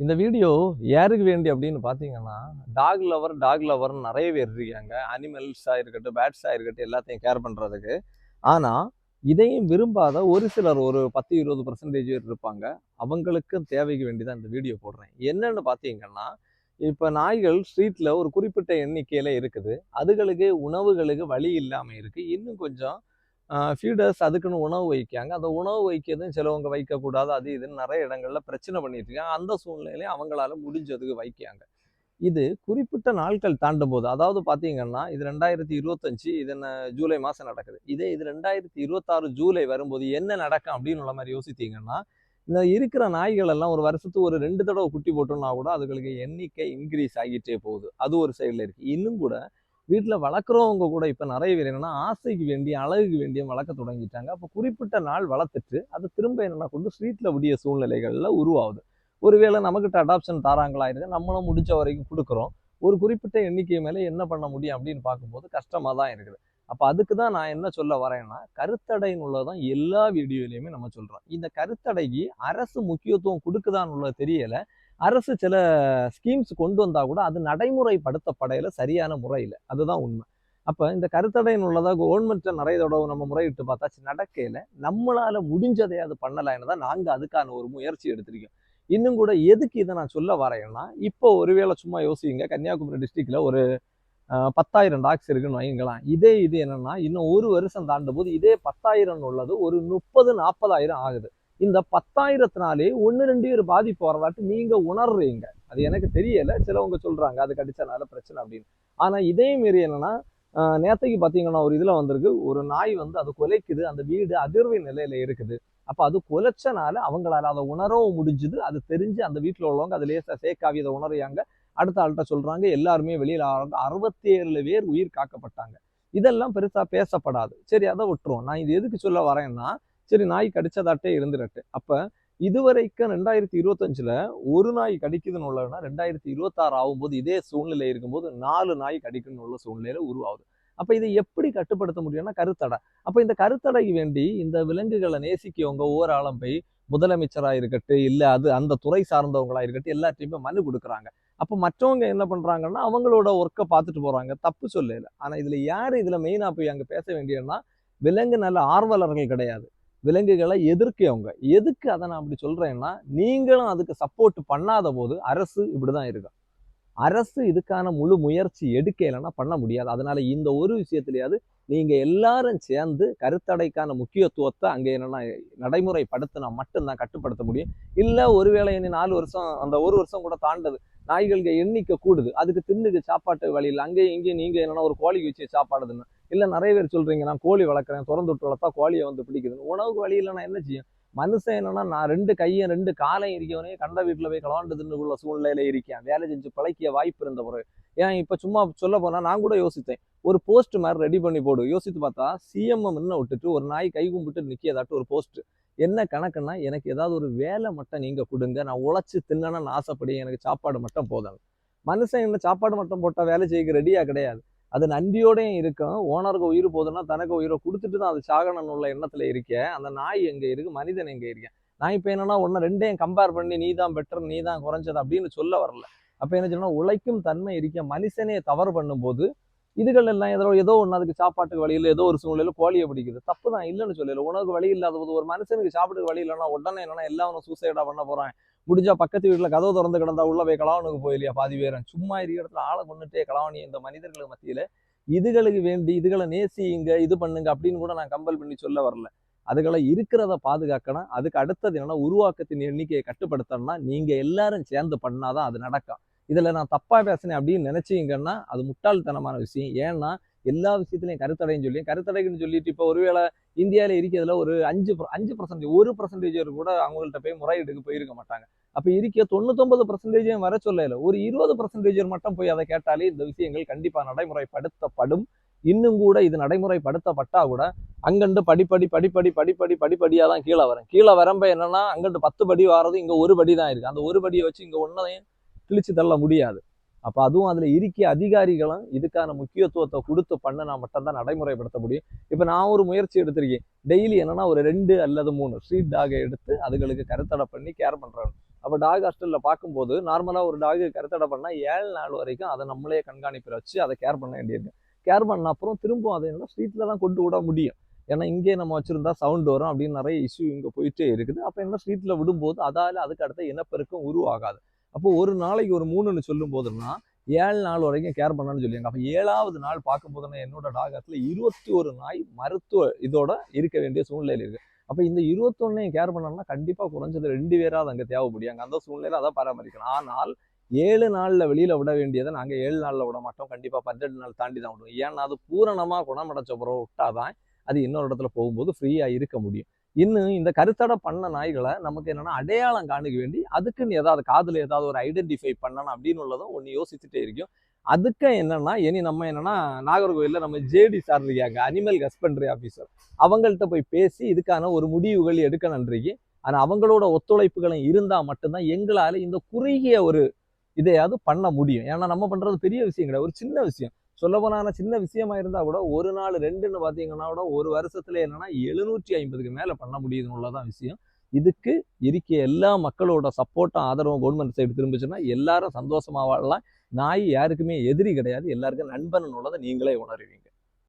இந்த வீடியோ யாருக்கு வேண்டி அப்படின்னு பார்த்தீங்கன்னா டாக் லவர் டாக் லவர்னு நிறைய பேர் இருக்காங்க. அனிமல்ஸாக இருக்கட்டும் பேட்ஸாக இருக்கட்டும் எல்லாத்தையும் கேர் பண்ணுறதுக்கு ஆனால் இதையும் விரும்பாத ஒரு சிலர் ஒரு பத்து இருபது பர்சன்டேஜ் பேர் இருப்பாங்க. அவங்களுக்கும் தேவைக்கு வேண்டி தான் இந்த வீடியோ போடுறேன். என்னன்னு பார்த்தீங்கன்னா இப்போ நாய்கள் ஸ்ட்ரீட்டில் ஒரு குறிப்பிட்ட எண்ணிக்கையில் இருக்குது. அதுகளுக்கு உணவுகளுக்கு வழி இல்லாமல் இருக்குது இன்னும் கொஞ்சம் ஃபீடர்ஸ் அதுக்குன்னு உணவு வைக்காங்க அந்த உணவு வைக்கிறதும் சிலவங்க வைக்கக்கூடாது அது இதுன்னு நிறைய இடங்களில் பிரச்சனை பண்ணிட்டு இருக்காங்க. அந்த சூழ்நிலையிலையும் அவங்களால முடிஞ்சதுக்கு வைக்காங்க இது குறிப்பிட்ட நாட்கள் தாண்டும் போது அதாவது பார்த்தீங்கன்னா இது ரெண்டாயிரத்தி இருபத்தஞ்சு இது என்ன ஜூலை மாதம் நடக்குது. இதே இது ரெண்டாயிரத்தி இருபத்தாறு ஜூலை வரும்போது என்ன நடக்கும் அப்படின்னு உள்ள மாதிரி யோசித்தீங்கன்னா இந்த இருக்கிற நாய்கள் எல்லாம் ஒரு வருஷத்துக்கு ஒரு ரெண்டு தடவை குட்டி போட்டோம்னா கூட அதுகளுக்கு எண்ணிக்கை இன்க்ரீஸ் ஆகிட்டே போகுது. அது ஒரு சைடில் இருக்குது இன்னும் கூட வீட்டில் வளர்க்குறவங்க கூட இப்போ நிறைய பேர் என்னன்னா ஆசைக்கு வேண்டிய அழகுக்கு வேண்டிய வளர்க்க தொடங்கிட்டாங்க. அப்போ குறிப்பிட்ட நாள் வளர்த்துட்டு அதை திரும்ப என்னென்னா கொண்டு ஸ்ட்ரீட்டில் விடிய சூழ்நிலைகளில் உருவாகுது. ஒருவேளை நமக்கிட்ட அடாப்ஷன் தாராங்களா இருக்கு நம்மளும் முடிஞ்ச வரைக்கும் கொடுக்குறோம். ஒரு குறிப்பிட்ட எண்ணிக்கை மேலே என்ன பண்ண முடியும் அப்படின்னு பார்க்கும்போது கஷ்டமாக தான் இருக்குது. அப்போ அதுக்கு தான் நான் என்ன சொல்ல வரேன்னா கருத்தடைன்னு உள்ளதான் எல்லா வீடியோலையுமே நம்ம சொல்கிறோம் இந்த கருத்தடைக்கு அரசு முக்கியத்துவம் கொடுக்குதான்னு உள்ளது தெரியலை. அரசு சில ஸ்கீம்ஸ் கொண்டு வந்தால் கூட அது நடைமுறைப்படுத்தப்படையில் சரியான முறையில். அதுதான் உண்மை. அப்போ இந்த கருத்தடைன்னு உள்ளதாக கவர்மெண்ட்டை நிறைய தடவை நம்ம முறையிட்டு பார்த்தாச்சு. நடக்கையில் நம்மளால் முடிஞ்சதை அது பண்ணலைன்னு தான் நாங்கள் அதுக்கான ஒரு முயற்சி எடுத்திருக்கோம். இன்னும் கூட எதுக்கு இதை நான் சொல்ல வரேன்னா இப்போ ஒருவேளை சும்மா யோசிங்க. கன்னியாகுமரி டிஸ்ட்ரிக்டில் ஒரு பத்தாயிரம் டாக்ஸ் இருக்குன்னு வாங்கிக்கலாம் இதே இது என்னன்னா இன்னும் ஒரு வருஷம் தாண்டும் போது இதே பத்தாயிரம் உள்ளது ஒரு முப்பது நாற்பதாயிரம் ஆகுது. இந்த பத்தாயிரத்தினாலே ஒன்று ரெண்டு பேர் பாதிப்பு வரலாட்டு நீங்கள் உணர்றீங்க. அது எனக்கு தெரியல. சிலவங்க சொல்கிறாங்க அது கடிச்சனால பிரச்சனை அப்படின்னு. ஆனால் இதே மாரி என்னன்னா நேத்தைக்கு பார்த்தீங்கன்னா ஒரு இதில் வந்திருக்கு. ஒரு நாய் வந்து அது கொலைக்குது. அந்த வீடு அதிர்வு நிலையில் இருக்குது. அப்போ அது கொலைச்சனால அவங்களால அதை உணரவும் முடிஞ்சுது. அது தெரிஞ்சு அந்த வீட்டில் உள்ளவங்க அது லேசாக சேக்காவி அதை உணர்றாங்க. அடுத்த ஆள்கிட்ட சொல்கிறாங்க எல்லாருமே வெளியில் ஆறாங்க அறுபத்தி ஏழு பேர் உயிர் காக்கப்பட்டாங்க. இதெல்லாம் பெருசாக பேசப்படாது. சரி அதை விட்டுருவோம். நான் இது எதுக்கு சொல்ல வரேன்னா சரி நாய் கடிச்சதாட்டே இருந்துடட்டு அப்போ இதுவரைக்கும் ரெண்டாயிரத்தி இருபத்தஞ்சில் ஒரு நாய் கடிக்குதுன்னு உள்ளதுன்னா ரெண்டாயிரத்தி இருபத்தாறு ஆகும்போது இதே சூழ்நிலை இருக்கும்போது நாலு நாய் கடிக்கணும்னு உள்ள சூழ்நிலையில உருவாகுது. அப்போ இதை எப்படி கட்டுப்படுத்த முடியும்னா கருத்தடை. அப்போ இந்த கருத்தடைக்கு வேண்டி இந்த விலங்குகளை நேசிக்கவங்க ஒவ்வொரு ஆளும் போய் முதலமைச்சராக இருக்கட்டும் இல்லை அது அந்த துறை சார்ந்தவங்களாக இருக்கட்டும் எல்லாத்தையுமே மனு கொடுக்குறாங்க. அப்போ மற்றவங்க என்ன பண்ணுறாங்கன்னா அவங்களோட ஒர்க்கை பார்த்துட்டு போகிறாங்க தப்பு சொல்லல. ஆனால் இதில் யார் இதில் மெயினாக போய் அங்கே பேச வேண்டியதுன்னா விலங்கு நல்ல ஆர்வலர்கள் கிடையாது. விலங்குகளை எதிர்க்கவங்க எதுக்கு அதை நான் அப்படி சொல்கிறேன்னா நீங்களும் அதுக்கு சப்போர்ட் பண்ணாத போது அரசு இப்படிதான் இருக்கும் அரசு இதுக்கான முழு முயற்சி எடுக்கலைன்னா பண்ண முடியாது. அதனால இந்த ஒரு விஷயத்துலையாவது நீங்கள் எல்லாரும் சேர்ந்து கருத்தடைக்கான முக்கியத்துவத்தை அங்கே என்னென்னா நடைமுறைப்படுத்தினா மட்டும்தான் கட்டுப்படுத்த முடியும். இல்லை ஒருவேளை இனி நாலு வருஷம் அந்த ஒரு வருஷம் கூட தாண்டது. நாய்களுக்கு எண்ணிக்கை கூடுது. அதுக்கு தின்னுக்கு சாப்பாட்டு வழியில் அங்கேயும் இங்கேயும் நீங்கள் என்னென்னா ஒரு கோழிக்கு வச்சு சாப்பாடுதுன்னு. இல்லை நிறைய பேர் சொல்கிறீங்க நான் கோழி வளர்க்குறேன் திறந்து விட்டு வளர்த்தா கோழியை வந்து பிடிக்குதுன்னு. உணவுக்கு வழியில் நான் என்ன செய்யும்? மனுஷன் என்னன்னா நான் ரெண்டு கையும் ரெண்டு காலையும் இருக்கவனே கண்ட வீட்டில் போய் கலவாண்டு உள்ள சூழ்நிலையில இருக்கேன் வேலை செஞ்சு பிழைக்க வாய்ப்பு இருந்த பிறகு. ஏன் இப்போ சும்மா சொல்ல போனால் நான் கூட யோசித்தேன். ஒரு போஸ்ட் மாதிரி ரெடி பண்ணி போடு. யோசித்து பார்த்தா சிஎம்எம் முன்ன விட்டுட்டு ஒரு நாய் கை கும்பிட்டு நிற்கியதாட்டு ஒரு போஸ்ட் என்ன கணக்குன்னா எனக்கு ஏதாவது ஒரு வேலை மட்டும் நீங்கள் கொடுங்க. நான் உழைச்சி தின்னணும்னு ஆசைப்படி எனக்கு சாப்பாடு மட்டும் போதும். மனுஷன் என்ன சாப்பாடு மட்டும் போட்டால் வேலை செய்ய ரெடியாக கிடையாது. அது நன்றியோடையும் இருக்கும். ஓனருக்கு உயிர் போதுன்னா தனக்கு உயிரை கொடுத்துட்டு தான் அது சாகணும்னு உள்ள எண்ணத்தில் இருக்கேன் அந்த நாய் எங்கே இருக்குது மனிதன் எங்கே இருக்கேன் நான் இப்போ என்னன்னா ஒன்று ரெண்டையும் கம்பேர் பண்ணி நீ தான் பெட்டர் நீ தான் குறைஞ்சது அப்படின்னு சொல்ல வரல. அப்போ என்ன சொன்னால் உழைக்கும் தன்மை இருக்க. மனுஷனே தவறு பண்ணும்போது இதுகள் எல்லாம் ஏதோ ஏதோ ஒன்று அதுக்கு சாப்பாட்டுக்கு வழியில் ஏதோ ஒரு சூழ்நிலையில் கோழியை பிடிக்குது. தப்பு தான் இல்லைன்னு சொல்லல. உனக்கு வழி இல்லாத போது ஒரு மனுஷனுக்கு சாப்பிட்டு வழி இல்லைன்னா உடனே என்னன்னா எல்லாம் சூசைடா பண்ண போறான். முடிஞ்சா பக்கத்து வீட்டில் கதவு திறந்து கிடந்தா உள்ள போய் கலாவனுக்கு போயிலையா பாதி பேரன்? சும்மா இருக்கிற இடத்துல ஆளை கொண்டுட்டே கலாவணி இந்த மனிதர்களுக்கு மத்தியில இதுகளுக்கு வேண்டி இதுகளை நேசிங்க இது பண்ணுங்க அப்படின்னு கூட நான் கம்பல் பண்ணி சொல்ல வரல. அதுகளை இருக்கிறத பாதுகாக்கணும். அதுக்கு அடுத்தது என்னன்னா உருவாக்கத்தின் எண்ணிக்கையை கட்டுப்படுத்தணும்னா நீங்க எல்லாரும் சேர்ந்து பண்ணாதான் அது நடக்கும். இதில் நான் தப்பாக பேசினேன் அப்படின்னு நினச்சிங்கன்னா அது முட்டாள்தனமான விஷயம். ஏன்னா எல்லா விஷயத்துலையும் கருத்தடைன்னு சொல்லி கருத்தடைன்னு சொல்லிட்டு இப்போ ஒருவேளை இந்தியாவில் இருக்கிறதுல ஒரு அஞ்சு அஞ்சு பர்சன்டேஜ் ஒரு பர்சன்டேஜர் கூட அவங்கள்ட்ட போய் முறையீடுக்கு போயிருக்க மாட்டாங்க. அப்போ இருக்க தொண்ணூத்தொன்பது பர்சன்டேஜையும் வர சொல்லல. ஒரு இருபது பர்சன்டேஜர் மட்டும் போய் அதை கேட்டாலே இந்த விஷயங்கள் கண்டிப்பாக நடைமுறைப்படுத்தப்படும். இன்னும் கூட இது நடைமுறைப்படுத்தப்பட்டா கூட அங்கண்டு படிப்படி படிப்படி படிப்படி படிப்படியாக தான் கீழே வரேன் கீழே வரம்ப என்னன்னா அங்கண்டு பத்து படி வாரது இங்கே ஒரு படி தான் இருக்குது அந்த ஒரு படியை வச்சு இங்கே ஒன்றதையும் கிழிச்சு தள்ள முடியாது. அப்போ அதுவும் அதில் இருக்கிய அதிகாரிகளும் இதுக்கான முக்கியத்துவத்தை கொடுத்து பண்ணினா மட்டும்தான் நடைமுறைப்படுத்த முடியும். இப்போ நான் ஒரு முயற்சி எடுத்திருக்கேன். டெய்லி என்னன்னா ஒரு ரெண்டு அல்லது மூணு ஸ்ட்ரீட் டாகை எடுத்து அதுகளுக்கு கருத்தடை பண்ணி கேர் பண்ணுறாங்க அப்போ டாக் ஹாஸ்டலில் பார்க்கும்போது நார்மலாக ஒரு டாகு கருத்தடை பண்ணால் ஏழு நாள் வரைக்கும் அதை நம்மளே கண்காணிப்பில் வச்சு அதை கேர் பண்ண வேண்டியிருக்கு. கேர் பண்ண அப்புறம் திரும்பவும் அதை என்ன ஸ்ட்ரீட்டில் தான் கொண்டு விட முடியும். ஏன்னா இங்கே நம்ம வச்சுருந்தா சவுண்ட் வரும் அப்படின்னு நிறைய இஷ்யூ இங்கே போயிட்டே இருக்குது. அப்போ என்ன ஸ்ட்ரீட்டில் விடும்போது அதால் அதுக்கு அடுத்த இனப்பெருக்கம் உருவாகாது. அப்போ ஒரு நாளைக்கு ஒரு மூணுன்னு சொல்லும் போதுன்னா ஏழு நாள் வரைக்கும் கேர் பண்ணான்னு சொல்லியாங்க. அப்போ ஏழாவது நாள் பார்க்கும்போதுன்னா என்னோட டாகத்தில் இருபத்தி ஒரு நாய் மருத்துவ இதோட இருக்க வேண்டிய சூழ்நிலையில் இருக்குது அப்போ இந்த இருபத்தொன்னையும் கேர் பண்ணணும்னா கண்டிப்பாக குறைஞ்சது ரெண்டு பேராவது அங்கே தேவைப்படியாங்க. அந்த சூழ்நிலையில் அதை பராமரிக்கணும். ஆனால் ஏழு நாளில் வெளியில் விட வேண்டியதை நாங்கள் ஏழு நாளில் விட மாட்டோம். கண்டிப்பாக பன்னெண்டு நாள் தாண்டி தான் விடுவோம். ஏன்னா அது பூரணமாக குணமடைச்ச பிறகு விட்டாதான் அது இன்னொரு இடத்துல போகும்போது ஃப்ரீயாக இருக்க முடியும். இன்னும் இந்த கருத்தடை பண்ண நாய்களை நமக்கு என்னன்னா அடையாளம் காணிக்க வேண்டி அதுக்குன்னு ஏதாவது காதில் ஏதாவது ஒரு ஐடென்டிஃபை பண்ணணும் அப்படின்னு உள்ளதும் ஒன்று யோசிச்சுட்டே இருக்கும். அதுக்கு என்னன்னா இனி நம்ம என்னன்னா நாகர்கோவிலில் நம்ம ஜேடி சார் இருக்காங்க அனிமல் ஹஸ்பண்டரி ஆஃபீஸர் அவங்கள்ட்ட போய் பேசி இதுக்கான ஒரு முடிவுகள் எடுக்கணுன்றீங்க ஆனால் அவங்களோட ஒத்துழைப்புகளும் இருந்தால் மட்டும்தான் எங்களால் இந்த குறுகிய ஒரு இதையாவது பண்ண முடியும். ஏன்னா நம்ம பண்ணுறது பெரிய விஷயம் கிடையாது. ஒரு சின்ன விஷயம். சொல்லப்போனா சின்ன விஷயமா இருந்தால் கூட ஒரு நாள் ரெண்டுன்னு பார்த்தீங்கன்னா கூட ஒரு வருஷத்துல என்னன்னா எழுநூற்றி ஐம்பதுக்கு மேலே பண்ண முடியுதுன்னு விஷயம். இதுக்கு இருக்க எல்லா மக்களோட சப்போர்ட்டும் ஆதரவும் கவர்மெண்ட் சைடு திரும்பிச்சுன்னா எல்லாரும் சந்தோஷமாக வாழலாம் நாய் யாருக்குமே எதிரி கிடையாது. எல்லாருக்கும் நண்பன் உள்ளதை நீங்களே உணருவீங்க.